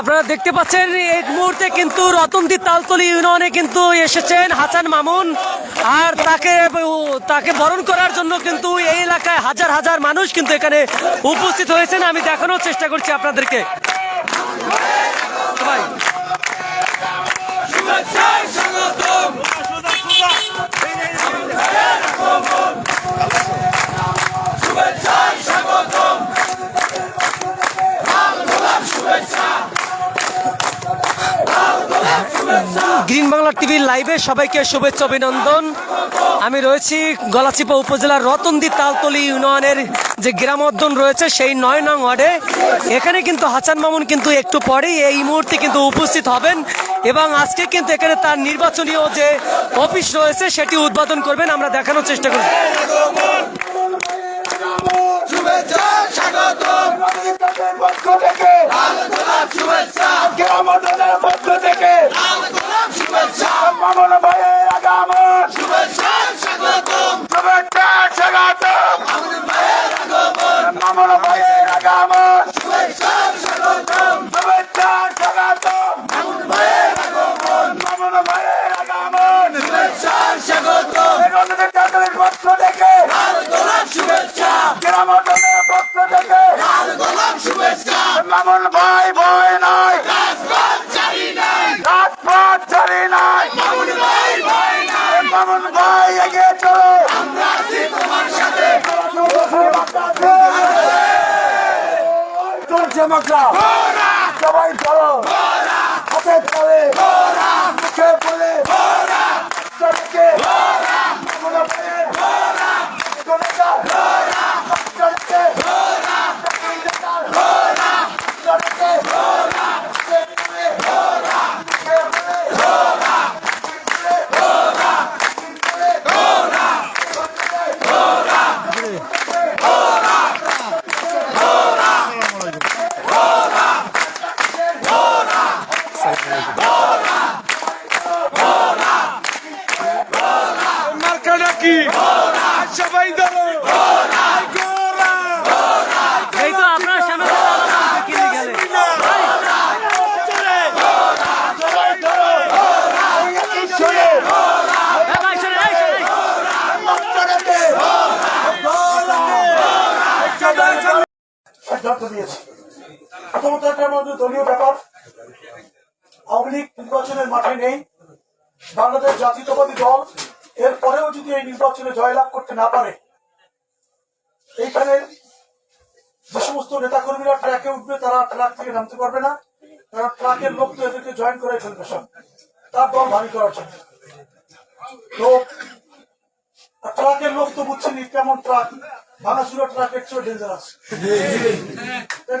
আপনারা দেখতে পাচ্ছেন, এই মুহূর্তে কিন্তু রতনদি তালতলি ইউনিয়নে কিন্তু এসেছেন হাসান মামুন। আর তাকে তাকে বরণ করার জন্য কিন্তু এই এলাকায় হাজার হাজার মানুষ কিন্তু এখানে উপস্থিত হয়েছেন। আমি দেখানোর চেষ্টা করছি আপনাদেরকে। বাংলা টিভির লাইভে সবাইকে শুভেচ্ছা, অভিনন্দন। আমি রয়েছি গলাচিপা উপজেলার রতনদি তালতলি ইউনিয়নের যে গ্রামোদ্যান রয়েছে, সেই নয় নং ওয়ার্ডে। এখানে কিন্তু হাসান মামুন কিন্তু একটু পরেই এই মুহূর্তে কিন্তু উপস্থিত হবেন এবং আজকে কিন্তু এখানে তার নির্বাচনীয় যে অফিস রয়েছে, সেটি উদ্বোধন করবেন। আমরা দেখানোর চেষ্টা করব শুভেচ্ছা স্বাগতম রাজনীতির পক্ষ থেকে শুভেচ্ছা গ্রামোদ্ধানের পক্ষ থেকে শুভেচ্ছা মামুন ভাইয়ের আগামন শুভেচ্ছা স্বাগতম শুভেচ্ছা স্বাগতম আমাদের ভাইয়ের আগমন মামুন ভাইয়ের আগামন শুভেচ্ছা স্বাগতম শুভেচ্ছা স্বাগতম আমাদের ভাইয়ের আগমন মামুন ভাইয়ের আগামন শুভেচ্ছা স্বাগতম রাজনীতির পক্ষ থেকে গোলাপ শুভেচ্ছা গ্রামোদ্ধানের পক্ষ থেকে গোলাপ শুভেচ্ছা মামুন ভাই, ভয় নাই। রাজপথ চলি নাই। মামুন ভাই এগিয়ে চলো। সবাই চলো। হাতে চলে মুখে বলে চলছে আমরা পেয়ে চলে যা চলছে চলছে মার্কাটা কি সবাই ধরো এই তো আপনার সামনে কিনে গেলে হ্যাঁ ভাই, শোনেন, এই, শোনেন, এই। সিদ্ধান্ত নিয়েছে প্রথমত একটা আমাদের দলীয় ব্যাপার আওয়ামী লীগ নির্বাচনের মাঠে নেই। বাংলাদেশ জাতীয়তাবাদী দল এর পরেও যদি এই নির্বাচনে জয়লাভ করতে না পারে এইখানে যে সমস্ত নেতাকর্মীরা ট্র্যাকে উঠবে তারা ট্রাক থেকে নামতে পারবে না। কারণ ট্রাকের লোক তো এদেরকে জয়েন করে ফেলবে সব। তার দল ভারী করার জন্য। তো ট্রাকের লোক তো বুঝছেন কেমন ট্রাক। ভাঙাচুরা ট্রাক একটু ডেঞ্জারাস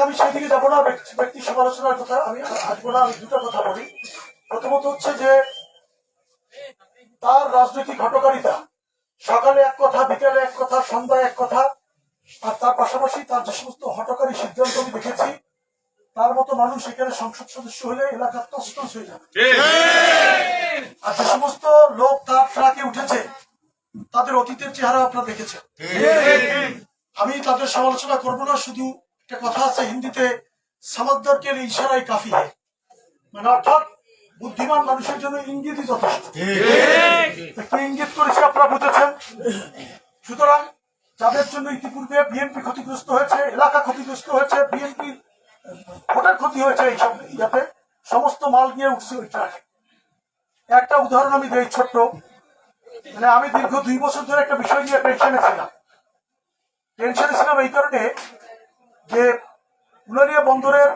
আমি সেদিকে যাব না ব্যক্তি- ব্যক্তি সমালোচনার কথা আমি আসব না আমি দুটো কথা বলি। প্রথমত হচ্ছে যে তার রাজনৈতিক হটকারিতা। সকালে এক কথা বিকেলে এক কথা সন্ধ্যায় এক কথা আর তার পাশাপাশি তার যে সমস্ত হটকারী সিদ্ধান্ত আমি দেখেছি তার মতো মানুষ এখানে সংসদ সদস্য হলে এলাকার তস্তস হয়ে যাবে। আর যে সমস্ত লোক তার ট্রাকে উঠেছে তাদের অতীতের চেহারা আপনারা দেখেছেন। আমি তাদের সমালোচনা করব না শুধু একটা কথা আছে হিন্দিতে সামাদ্দারকে ইশারাই কাফি হয় মানে অর্থাৎ বুদ্ধিমান মানুষের জন্য ইঙ্গিতই যথেষ্ট। কি ইঙ্গিত করেছে আপনারা বুঝেছেন? সুতরাং যাদের জন্য ইতিপূর্বে বিএনপি ক্ষতিগ্রস্ত হয়েছে এলাকা ক্ষতিগ্রস্ত হয়েছে বিএনপি ভোটের ক্ষতি হয়েছে এইসব ইয়াতে সমস্ত মাল গিয়ে উঠছে ওই ট্রাকে একটা উদাহরণ আমি দিই ছোট্ট। মানে আমি দীর্ঘ দুই বছর ধরে একটা বিষয় নিয়ে টেনশনে ছিলাম। টেনশনে ছিলাম এই কারণে যে উলানিয়া বন্দরের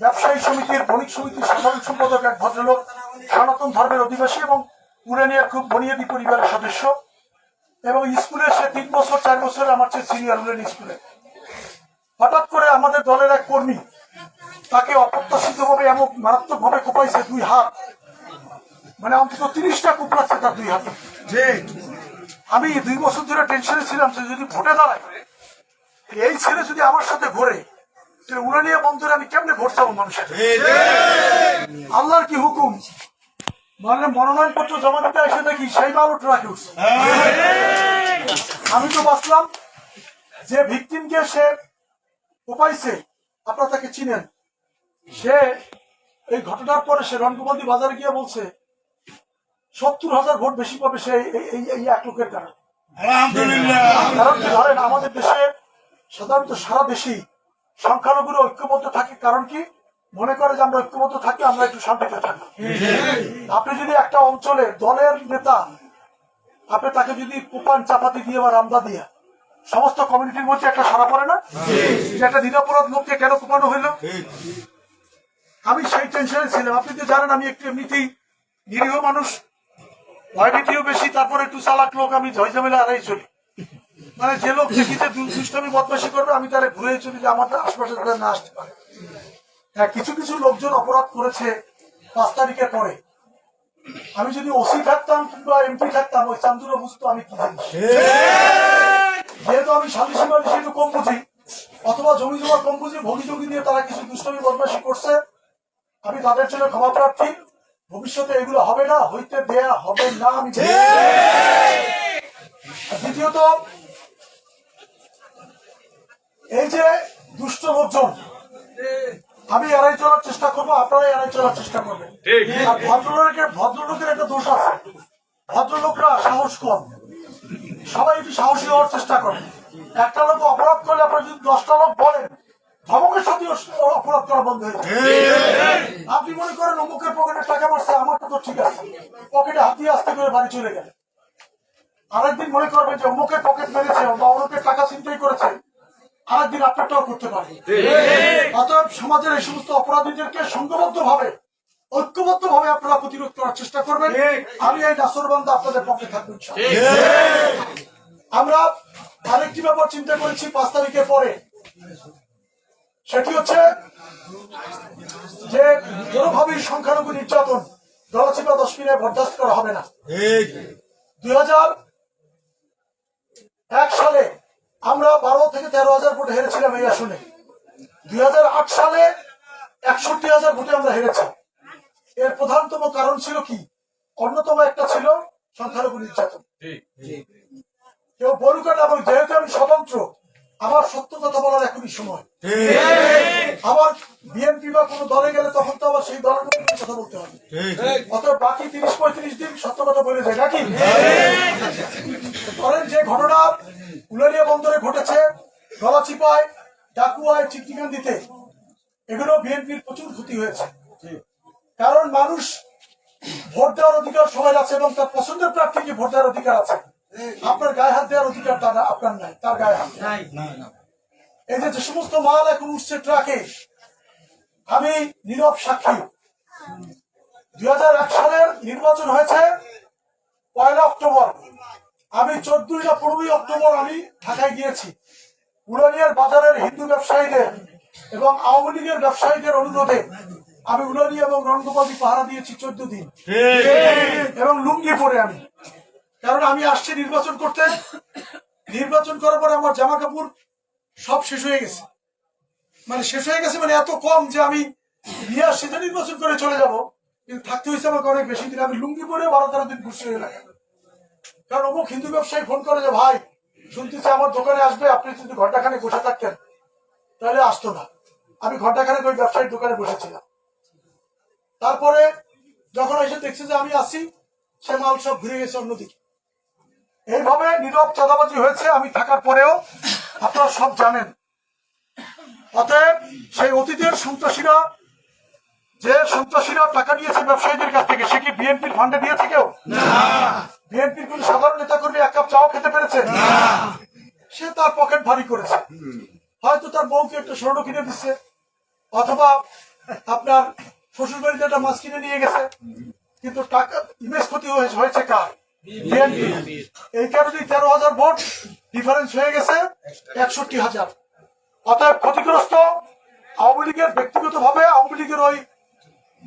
ব্যবসায়ী সমিতির বণিক সমিতির সাধারণ সম্পাদক এক ভদ্রলোক সনাতন ধর্মের অধিবাসী এবং উলানিয়ার খুব বনিয়াদি পরিবারের সদস্য এবং স্কুলে সে তিন বছর চার বছর আমার চেয়ে সিনিয়র উলানি স্কুলে। হঠাৎ করে আমাদের দলের এক কর্মী তাকে অপ্রত্যাশিত ভাবে এমন মারাত্মক ভাবে কোপাইছে দুই হাত। মানে অন্তত তিরিশটা কুপড়াচ্ছে তার দুই হাতে। আমি দুই বছর ধরে টেনশনে ছিলাম যে যদি ভোটে দাঁড়ায় এই ছেলে যদি আমার সাথে ঘোরে আমি কেমনে ভোট চাবো মানুষের? আল্লাহর কি হুকুম? মানে মনোনয়ন পত্র জমা দিতে এসে দেখি সেই ট্রাকে উঠছে। আমি তো বাঁচলাম। যে ভিকটিমকে সে কোপাইছে আপনারা তাকে চিনেন। সে এই ঘটনার পরে সে রণকুমান্দি বাজারে গিয়ে বলছে সত্তর হাজার ভোট বেশি পাবে সে এই এক লোকের কারণে। কারণ ধরেন আমাদের দেশে সাধারণত সারা দেশেই সংখ্যালঘুরা ঐক্যবদ্ধ থাকে কারণ কি? মনে করে যে আমরা ঐক্যবদ্ধ থাকি, আমরা একটু শান্তিতে থাকি। আপনি যদি একটা অঞ্চলে দলের নেতা, আপনি তাকে যদি কুপান চাপাতি দিয়ে বা রামদা দিয়ে, সমস্ত কমিউনিটির মধ্যে একটা সারা পড়ে না? যে একটা নিরাপরাধ লোককে কেন কুপানো হইল? আমি সেই টেনশনে ছিলাম। আপনি তো জানেন, আমি একটু এমনিতেই নিরীহ মানুষ। ভয়ভীতিও বেশি, তারপর একটু চালাক লোক, আমি ঝয়ঝামেলা এড়াই চলি। মানে যে লোক দেখিতে দুষ্টামি বদমাসি করবে আমি তারে ঘুরে চলি যে আমাদের আশপাশে তারা না আসতে পারে। হ্যাঁ কিছু কিছু লোকজন অপরাধ করেছে পাঁচ তারিখের পরে। আমি যদি ওসি থাকতাম কিংবা এমপি থাকতাম ওই চান্দুরা বুঝতো আমি কি জিনিস। যেহেতু আমি সালিশি মালিশি একটু কম বুঝি। অথবা জমি জমা কম বুঝি ভোগী যোগী দিয়ে তারা কিছু দুষ্টামি বদমাসি করছে। আমি তাদের জন্য ক্ষমা প্রার্থী। ভবিষ্যতে এগুলো হবে না হইতে দেয়া হবে না আমি দ্বিতীয়ত এই যে দুষ্ট লোকজন আমি এড়াই চলার চেষ্টা করব আপনারা এড়াই চলার চেষ্টা করবেন। ভদ্রলোকের ভদ্রলোকের একটা দোষ আছে। ভদ্রলোকরা সাহস কম। সবাই একটু সাহসী হওয়ার চেষ্টা করে। একটা লোক অপরাধ করলে আপনার যদি দশটা লোক বলেন ধমকের সাথে অপরাধ করা বন্ধ হয়ে আপনি মনে করেন অমুকের পকেটে টাকা মারছে আমারটা তো ঠিক আছে। পকেটে হাতিয়ে আসতে করে বাড়ি চলে গেল। আরেকদিন মনে করবেন যে অমুকের পকেট মেরেছে বা অমুকের টাকা চিন্তাই করেছে। আরেকদিন আপনারটাও করতে পারে। অতএব সমাজের এই সমস্ত অপরাধীদেরকে সংঘবদ্ধ ভাবে ঐক্যবদ্ধ ভাবে আপনারা প্রতিরোধ করার চেষ্টা করবেন। আমি এই নাসরবন্ধ আপনাদের পক্ষে থাকব আমরা আরেকটি ব্যাপার চিন্তা করেছি পাঁচ তারিখের পরে। সেটি হচ্ছে যে কোনোভাবেই সংখ্যালঘু নির্যাতন দলচিপা দশমিনে বরদাস্ত করা হবে না। দুই হাজার এক সালে আমরা বারো থেকে তেরো হাজার ভোট হেরেছিলাম এই আসনে। দুই হাজার আট সালে একষট্টি হাজার ভোটে আমরা হেরেছি। এর প্রধানতম কারণ ছিল কি? অন্যতম একটা ছিল সংখ্যালঘু নির্যাতন। কেউ বলুক না এবং যেহেতু আমি স্বতন্ত্র আমার সত্য কথা বলার এখনই সময়। আবার বিএনপি বা কোনো দলে গেলে তখন তো আবার সেই দলের কথা বলতে হবে অতএব বাকি তিরিশ পঁয়ত্রিশ দিন সত্য কথা বলে যায় নাকি? ধরেন যে ঘটনা উলারিয়া বন্দরে ঘটেছে গলাচিপায় ডাকুয়ায় চিকচিকান্দিতে এগুলো বিএনপির প্রচুর ক্ষতি হয়েছে। কারণ মানুষ ভোট দেওয়ার অধিকার সবাই আছে এবং তার পছন্দের প্রার্থীকে ভোট দেওয়ার অধিকার আছে। আপনার গায়ে হাত দেওয়ার অধিকার তার আপনার নাই তার গায়ে হাত দেওয়ার। এই যে যে সমস্ত মাল এখন উঠছে ট্রাকে আমি নীরব সাক্ষী। দুই হাজার এক সালের নির্বাচন হয়েছে পয়লা অক্টোবর। আমি চোদ্দই না পনেরোই অক্টোবর আমি ঢাকায় গিয়েছি। উলানিয়ার বাজারের হিন্দু ব্যবসায়ীদের এবং আওয়ামী লীগের ব্যবসায়ীদের অনুরোধে আমি উলানিয়া এবং রণগোপালী পাহারা দিয়েছি চোদ্দ দিন। এবং লুঙ্গি পরে আমি। কারণ আমি আসছি নির্বাচন করতে। নির্বাচন করার পরে আমার জামা কাপড় সব শেষ হয়ে গেছে। মানে শেষ হয়ে গেছে মানে এত কম যে আমি বিয়ে আসছি নির্বাচন করে চলে যাব। কিন্তু থাকতে হয়েছে আমাকে অনেক বেশি। দিন আমি লুঙ্গি পরে বারো তেরো দিন ঘুরছি হয়ে লাগে কারণ অমুক হিন্দু ব্যবসায়ী ফোন করে যে, ভাই, শুনতেছি আমার দোকানে আসবে, আপনি যদি ঘন্টাখানে বসে থাকতেন, তাহলে আসতো না। আমি ঘন্টাখানে ওই ব্যবসায়ীর দোকানে বসেছিলাম। তারপরে যখন এসে দেখছে যে আমি আসি সে মাল সব ঘুরে গেছে অন্যদিকে। এইভাবে নীরব চাঁদাবাজি হয়েছে, আমি থাকার পরেও আপনারা সব জানেন। অতএব সেই অতীতের সন্ত্রাসীরা যে সন্ত্রাসীরা টাকা নিয়েছে ব্যবসায়ীদের কাছ থেকে সে কি বিএনপির ফান্ডে দিয়েছে কেউ? বিএনপির কোন সাধারণ নেতা কর্মী এক কাপ চাও খেতে পেরেছে? সে তার পকেট ভারী করেছে। হয়তো তার বউকে একটা স্বর্ণ কিনে দিচ্ছে অথবা আপনার শ্বশুর বাড়িতে একটা মাছ কিনে নিয়ে গেছে। কিন্তু টাকা ইমেজ ক্ষতি হয়েছে কার? বিএনপি এই কারণে তেরো হাজার ভোট ডিফারেন্স হয়ে গেছে একষট্টি হাজার। অতএব ক্ষতিগ্রস্ত আওয়ামী লীগের ব্যক্তিগত ভাবে আওয়ামী লীগের ওই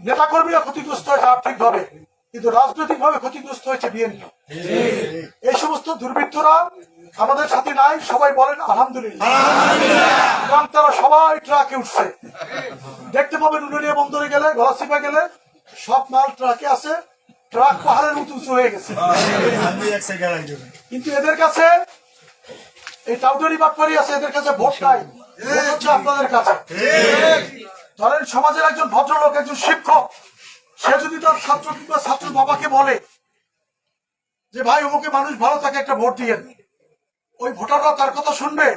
নেতাকর্মীরা ক্ষতিগ্রস্ত হয়েছে আর্থিক ভাবে কিন্তু রাজনৈতিক ভাবে ক্ষতিগ্রস্ত হয়েছে বিএনপি। এই সমস্ত দুর্বৃত্তরা আমাদের সাথে নাই, সবাই বলেন আলহামদুলিল্লাহ। তারা সবাই ট্রাকে উঠছে। দেখতে পাবেন উলুনিয়া বন্দরে গেলে, গলাচিপা গেলে, সব মাল ট্রাকে আছে, ট্রাক পাহাড়ের মতো উঁচু হয়ে গেছে। কিন্তু এদের কাছে, এই টাউটারি বাটপারি আছে, এদের কাছে ভোট নাই। আপনাদের কাছে। ধরেন সমাজের একজন ভদ্রলোক, একজন শিক্ষক, সে যদি তার ছাত্র কিংবা ছাত্র বাবাকে বলে যে, ভাই, অমুকে মানুষ ভালো তাকে একটা ভোট দিয়ে ওই ভোটাররা তার কথা শুনবে?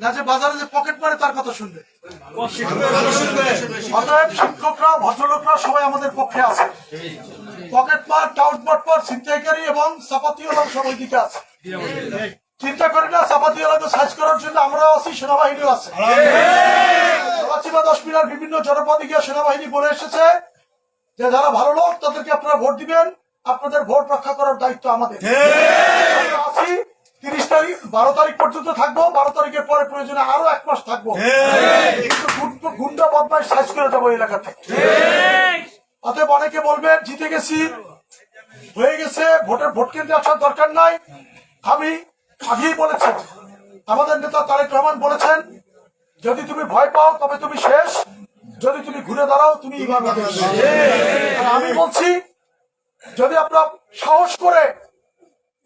না, যে বাজারে যে পকেট মারে, তার কথা শুনবে? অতএব শিক্ষকরা, ভদ্রলোকরা সবাই আমাদের পক্ষে আছে। পকেট মার টাউট বটপার ছিনতাইকারী এবং চাপাতিওয়ালা সব দিকে আছে। চিন্তা করি না চাপাতিওয়ালাকে সাইজ করার জন্য আমরাও আছি, সেনাবাহিনীও আছে। বা দশ মিনার বিভিন্ন জনপদে গিয়ে সেনাবাহিনী বলে এসেছে যে যারা ভালো লোক তাদেরকে আপনারা ভোট দিবেন। আপনাদের ভোট রক্ষা করার দায়িত্ব আমাদের। আছি তিরিশ তারিখ বারো তারিখ পর্যন্ত থাকব। বারো তারিখের পরে প্রয়োজনে আরও এক মাস থাকব। গুন্ডা বদমাই সাইজ করে যাব এলাকা থেকে। অতএব অনেকে বলবেন জিতে গেছি। হয়ে গেছে। ভোটের ভোট কেন্দ্রে আসার দরকার নাই। আমি আগেই বলেছি আমাদের নেতা তারেক রহমান বলেছেন যদি তুমি ভয় পাও, তবে তুমি শেষ। যদি তুমি ঘুরে দাঁড়াও, তুমি আমি বলছি, যদি আপনার সাহস করে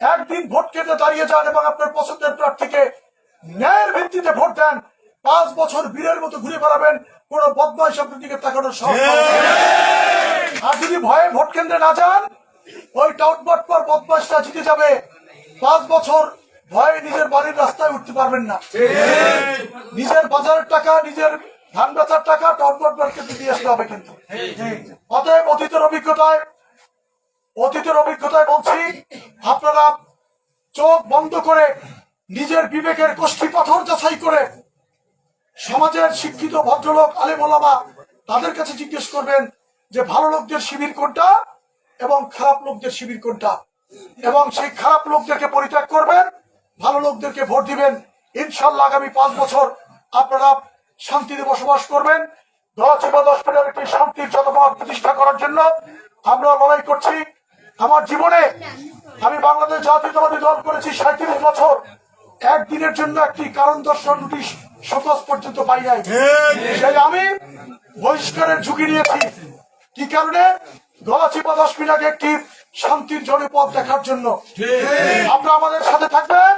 একদিন ভোট কেন্দ্রে দাঁড়িয়ে যান এবং আপনার পছন্দের প্রার্থীকে ন্যায়ের ভিত্তিতে ভোট দেন, পাঁচ বছর বীরের মতো ঘুরে বেড়াবেন, কোন বদমাইশ আপনার দিকে তাকানোর সাহস আর যদি ভয়ে ভোট কেন্দ্রে না যান, ওই টাউটবট পর বদমাসটা জিতে যাবে। পাঁচ বছর ভয়ে নিজের বাড়ির রাস্তায় উঠতে পারবেন না। নিজের বাজারের টাকা, নিজের ধান বেচার টাকা মার্কেটে দিয়ে আসতে হবে কিন্তু। অতএব অতীতের অভিজ্ঞতায় অতীতের অভিজ্ঞতায় বলছি, আপনারা চোখ বন্ধ করে নিজের বিবেকের কোষ্ঠী পাথর যাচাই করে সমাজের শিক্ষিত ভদ্রলোক, আলেম ওলামা তাদের কাছে জিজ্ঞেস করবেন যে ভালো লোকদের শিবির কোনটা এবং খারাপ লোকদের শিবির কোনটা। এবং সেই খারাপ লোকদেরকে পরিত্যাগ করবেন। ভালো লোকদেরকে ভোট দিবেন। ইনশাল্লাহ আগামী পাঁচ বছর আপনারা শান্তিতে বসবাস করবেন। দশবা দশ মিটার একটি শান্তির জনমত প্রতিষ্ঠা করার জন্য আমরা লড়াই করছি। আমার জীবনে আমি বাংলাদেশ জাতীয়তাবাদী দল করেছি সাঁত্রিশ বছর। একদিনের জন্য একটি কারণ দর্শন নোটিশ শোকজ পর্যন্ত পাই নাই। সেই আমি বহিষ্কারের ঝুঁকি নিয়েছি। কি কারণে? গলাচিপা দশ মিনিট একটি শান্তির জনপদ দেখার জন্য। আপনারা আমাদের সাথে থাকবেন?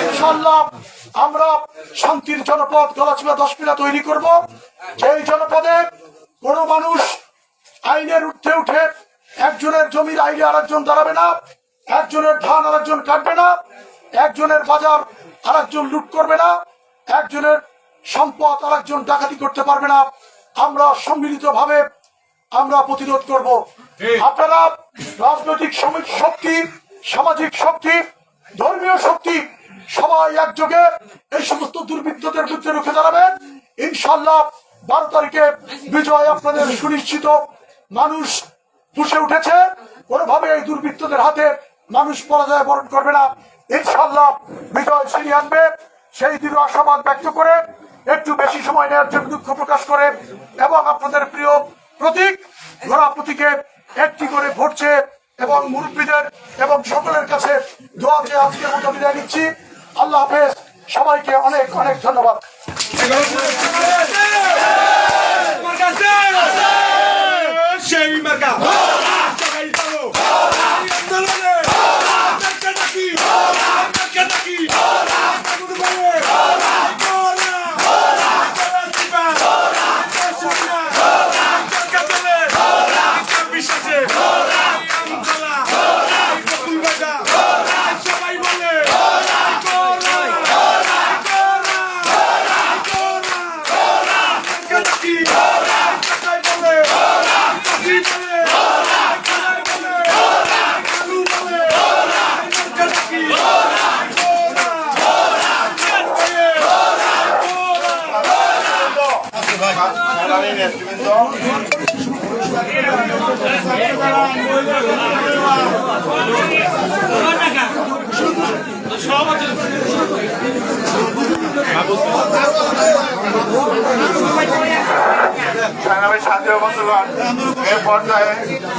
ইনশাল্লাহ আমরা শান্তির জনপদ গলাচিপা দশ মিনিট তৈরি করব। সেই জনপদে কোনো মানুষ আইনের উঠে উঠে একজনের জমির আইনে আরেকজন দাঁড়াবে না একজনের ধান আরেকজন কাটবে না একজনের বাজার আরেকজন লুট করবে না একজনের সম্পদ আরেকজন ডাকাতি করতে পারবে না। আমরা সম্মিলিত ভাবে আমরা প্রতিরোধ করব। আপনারা রাজনৈতিক শক্তি সামাজিক শক্তি ধর্মীয় শক্তি সবাই একযোগে এই সমস্ত দুর্বৃত্তদের বিরুদ্ধে রুখে দাঁড়াবেন। ইনশাল্লাহ বারো তারিখে বিজয় আপনাদের সুনিশ্চিত। মানুষ ফুসে উঠেছে। কোনোভাবে এই দুর্বৃত্তদের হাতে মানুষ পরাজয় বরণ করবে না। ইনশাল্লাহ বিজয় ছিনিয়ে আনবে। সেই দৃঢ় আশাবাদ ব্যক্ত করে একটু বেশি সময় নেওয়ার জন্য দুঃখ প্রকাশ করে এবং আপনাদের প্রিয় প্রতীক ঘোড়া প্রতীকে একটি করে ভরছে এবং মুরব্বীদের এবং সকলের কাছে দোয়া চেয়ে আজকের মতো বিদায় নিচ্ছি। আল্লাহ হাফেজ। সবাইকে অনেক অনেক ধন্যবাদ সেই মার্কা জাগাই পাবো আন্দোলনে মার্কা নাকি মার্কা নাকি আগুন বলে গোলা গোলা দিবা সোনা মার্কা বলে মার্কা বিশ্বাসে আমতলা বকুল বাজা সবাই বলে গোলা গোলা গোলা মার্কা নাকি জাগাই বলে নাকি বলে জাগাই বলে আলু বলে মার্কা নাকি গোলা গোলা সংগ্রামী নেতৃবৃন্দ সংগ্রামী ছাত্র বন্ধুগণ এ পর্যায়ে দোয়া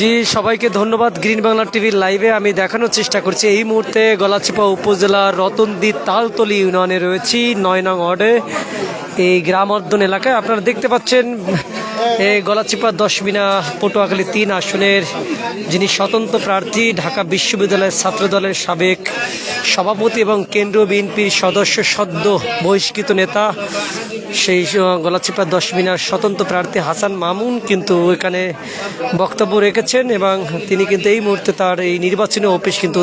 জি, সবাইকে ধন্যবাদ গ্রিন বাংলা টিভির লাইভে। আমি দেখানোর চেষ্টা করছি। এই মুহূর্তে গলাচিপা উপজেলার রতনদি তালতলি ইউনিয়নে রয়েছি, নয় নং ওয়ার্ডে। এই গ্রামর্ধন এলাকায় আপনারা দেখতে পাচ্ছেন গলাচিপা দশমিনা, পটুয়াখালী তিন আসনের যিনি স্বতন্ত্র প্রার্থী, ঢাকা বিশ্ববিদ্যালয়ের ছাত্রদলের সাবেক সভাপতি এবং কেন্দ্রীয় বিএনপির সদস্য, সদ্য বহিষ্কৃত নেতা, সেই গলাচিপা দশমিনার স্বতন্ত্র প্রার্থী হাসান মামুন কিন্তু এখানে বক্তব্য রেখেছেন এবং তিনি কিন্তু এই মুহূর্তে তার এই নির্বাচনী অফিস কিন্তু